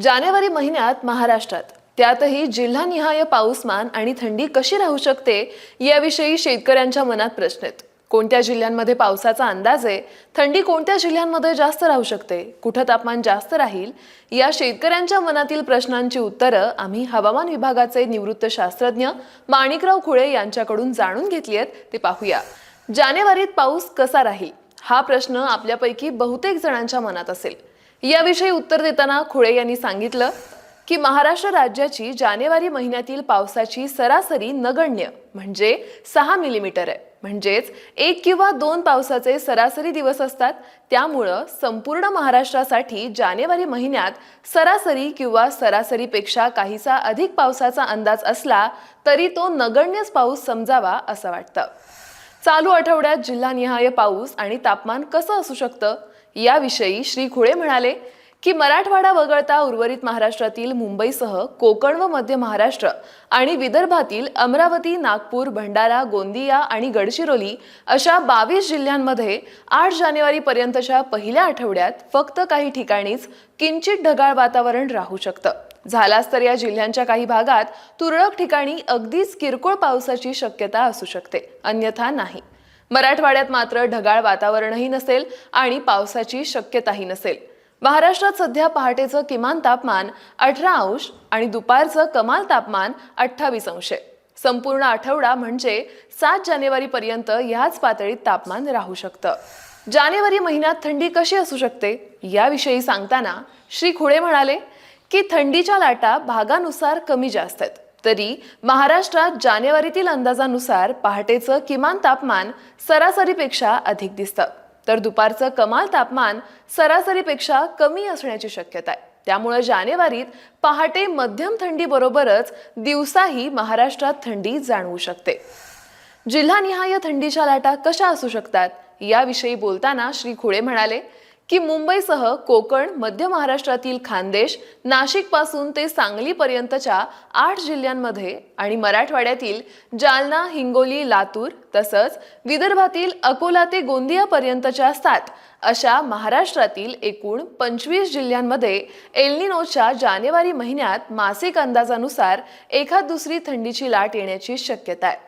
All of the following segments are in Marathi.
जानेवारी महिन्यात महाराष्ट्रात. त्यातही जिल्हानिहाय पाऊसमान आणि थंडी कशी राहू शकते याविषयी शेतकऱ्यांच्या मनात प्रश्न आहेत. कोणत्या जिल्ह्यांमध्ये पावसाचा अंदाज आहे? थंडी कोणत्या जिल्ह्यांमध्ये जास्त राहू शकते? कुठं तापमान जास्त राहील? या शेतकऱ्यांच्या मनातील प्रश्नांची उत्तरं आम्ही हवामान विभागाचे निवृत्त शास्त्रज्ञ माणिकराव खुळे यांच्याकडून जाणून घेतली आहेत. ते पाहूया. जानेवारीत पाऊस कसा राहील? हा प्रश्न आपल्यापैकी बहुतेक जणांच्या मनात असेल. याविषयी उत्तर देताना खुळे यांनी सांगितलं की महाराष्ट्र राज्याची जानेवारी महिन्यातील पावसाची सरासरी नगण्य म्हणजे सहा मिलीमीटर आहे. म्हणजेच एक किंवा दोन पावसाचे सरासरी दिवस असतात. त्यामुळं संपूर्ण महाराष्ट्रासाठी जानेवारी महिन्यात सरासरी किंवा सरासरीपेक्षा काहीसा अधिक पावसाचा अंदाज असला तरी तो नगण्यच पाऊस समजावा असं वाटतं. चालू आठवड्यात जिल्हानिहाय पाऊस आणि तापमान कसं असू शकतं? याविषयी श्री खुळे म्हणाले की मराठवाडा वगळता उर्वरित महाराष्ट्रातील मुंबईसह कोकण व मध्य महाराष्ट्र आणि विदर्भातील अमरावती नागपूर भंडारा गोंदिया आणि गडचिरोली अशा बावीस जिल्ह्यांमध्ये आठ जानेवारीपर्यंतच्या पहिल्या आठवड्यात फक्त काही ठिकाणीच किंचित ढगाळ वातावरण राहू शकतं. झालाच तर या जिल्ह्यांच्या काही भागात तुरळक ठिकाणी अगदीच किरकोळ पावसाची शक्यता असू शकते अन्यथा नाही. मराठवाड्यात मात्र ढगाळ वातावरणही नसेल आणि पावसाची शक्यताही नसेल. महाराष्ट्रात सध्या पहाटेचं किमान तापमान अठरा अंश आणि दुपारचं कमाल तापमान अठ्ठावीस अंश आहे. संपूर्ण आठवडा म्हणजे सात जानेवारीपर्यंत ह्याच पातळीत तापमान राहू शकतं. जानेवारी महिन्यात थंडी कशी असू शकते? याविषयी सांगताना श्री खुळे म्हणाले की थंडीच्या लाटा भागानुसार कमी जास्त आहेत. तरी महाराष्ट्रात जानेवारीतील अंदाजानुसार पहाटेचं किमान तापमान सरासरीपेक्षा अधिक दिसतं. तर दुपारचं कमाल तापमान सरासरीपेक्षा कमी असण्याची शक्यता आहे. त्यामुळे जानेवारीत पहाटे मध्यम थंडीबरोबरच दिवसाही महाराष्ट्रात थंडी जाणवू शकते. जिल्हानिहाय थंडीच्या लाटा कशा असू शकतात? याविषयी बोलताना श्री खुळे म्हणाले की मुंबईसह कोकण मध्य महाराष्ट्रातील खानदेश नाशिकपासून ते सांगलीपर्यंतच्या आठ जिल्ह्यांमध्ये आणि मराठवाड्यातील जालना हिंगोली लातूर तसंच विदर्भातील अकोला ते गोंदियापर्यंतच्या सात अशा महाराष्ट्रातील एकूण पंचवीस जिल्ह्यांमध्ये एल्निनोच्या जानेवारी महिन्यात मासिक अंदाजानुसार एखाद दुसरी थंडीची लाट येण्याची शक्यता आहे.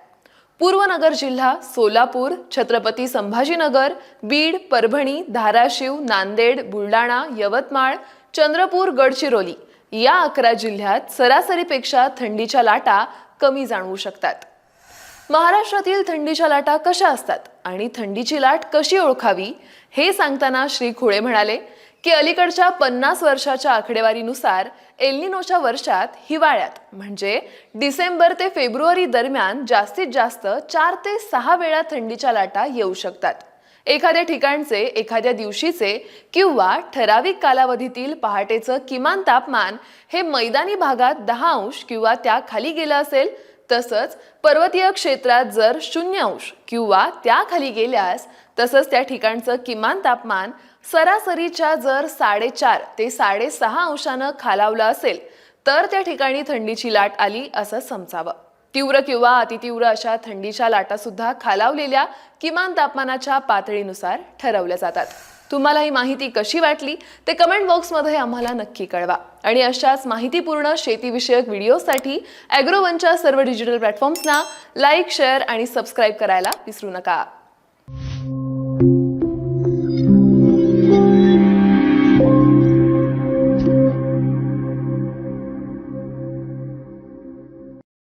पूर्वनगर जिल्हा सोलापूर छत्रपती संभाजीनगर बीड परभणी धाराशिव नांदेड बुलडाणा यवतमाळ चंद्रपूर गडचिरोली या अकरा जिल्ह्यात सरासरीपेक्षा थंडीच्या लाटा कमी जाणवू शकतात. महाराष्ट्रातील थंडीच्या लाटा कशा असतात आणि थंडीची लाट कशी ओळखावी? हे सांगताना श्री खुळे म्हणाले की अलीकडच्या पन्नास वर्षाच्या आकडेवारीनुसार एल्निनोच्या वर्षात हिवाळ्यात म्हणजे डिसेंबर ते फेब्रुवारी दरम्यान जास्तीत जास्त चार ते सहा वेळा थंडीच्या लाटा येऊ शकतात. एखाद्या ठिकाणचे एखाद्या दिवशीचे किंवा ठराविक कालावधीतील पहाटेचं किमान तापमान हे मैदानी भागात दहा अंश किंवा त्या खाली गेलं असेल तसंच पर्वतीय क्षेत्रात जर शून्य अंश किंवा त्याखाली गेल्यास तसंच त्या ठिकाणचं किमान तापमान सरासरीच्या जर साडेचार ते साडेसहा अंशानं खालावलं असेल तर त्या ठिकाणी थंडीची लाट आली असं समजावं. तीव्र किंवा अतितीव्र अशा थंडीच्या लाटा सुद्धा खालावलेल्या किमान तापमानाच्या पातळीनुसार ठरवल्या जातात. तुम्हाला ही माहिती कशी वाटली ते कमेंट बॉक्समध्ये आम्हाला नक्की कळवा. आणि अशाच माहितीपूर्ण शेतीविषयक व्हिडिओसाठी ॲग्रोवनच्या सर्व डिजिटल प्लॅटफॉर्म्सना लाईक शेअर आणि सबस्क्राईब करायला विसरू नका.